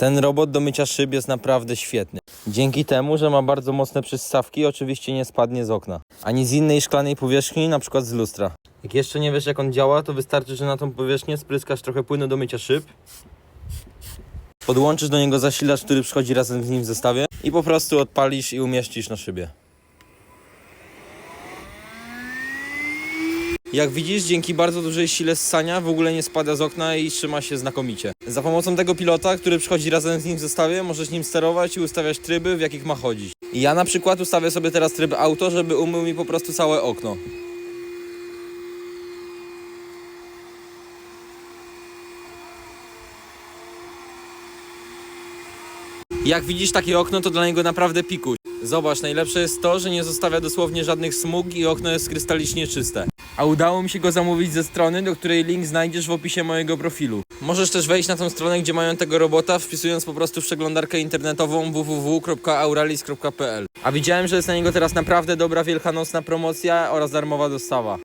Ten robot do mycia szyb jest naprawdę świetny. Dzięki temu, że ma bardzo mocne przystawki, oczywiście nie spadnie z okna. Ani z innej szklanej powierzchni, na przykład z lustra. Jak jeszcze nie wiesz jak on działa, to wystarczy, że na tą powierzchnię spryskasz trochę płynu do mycia szyb. Podłączysz do niego zasilacz, który przychodzi razem z nim w zestawie i po prostu odpalisz i umieścisz na szybie. Jak widzisz, dzięki bardzo dużej sile ssania w ogóle nie spada z okna i trzyma się znakomicie. Za pomocą tego pilota, który przychodzi razem z nim w zestawie, możesz nim sterować i ustawiać tryby, w jakich ma chodzić. Ja na przykład ustawię sobie teraz tryb auto, żeby umył mi po prostu całe okno. Jak widzisz takie okno, to dla niego naprawdę pikuś. Zobacz, najlepsze jest to, że nie zostawia dosłownie żadnych smug i okno jest krystalicznie czyste. A udało mi się go zamówić ze strony, do której link znajdziesz w opisie mojego profilu. Możesz też wejść na tą stronę, gdzie mają tego robota, wpisując po prostu w przeglądarkę internetową www.auralis.pl. A widziałem, że jest na niego teraz naprawdę dobra wielkanocna promocja oraz darmowa dostawa.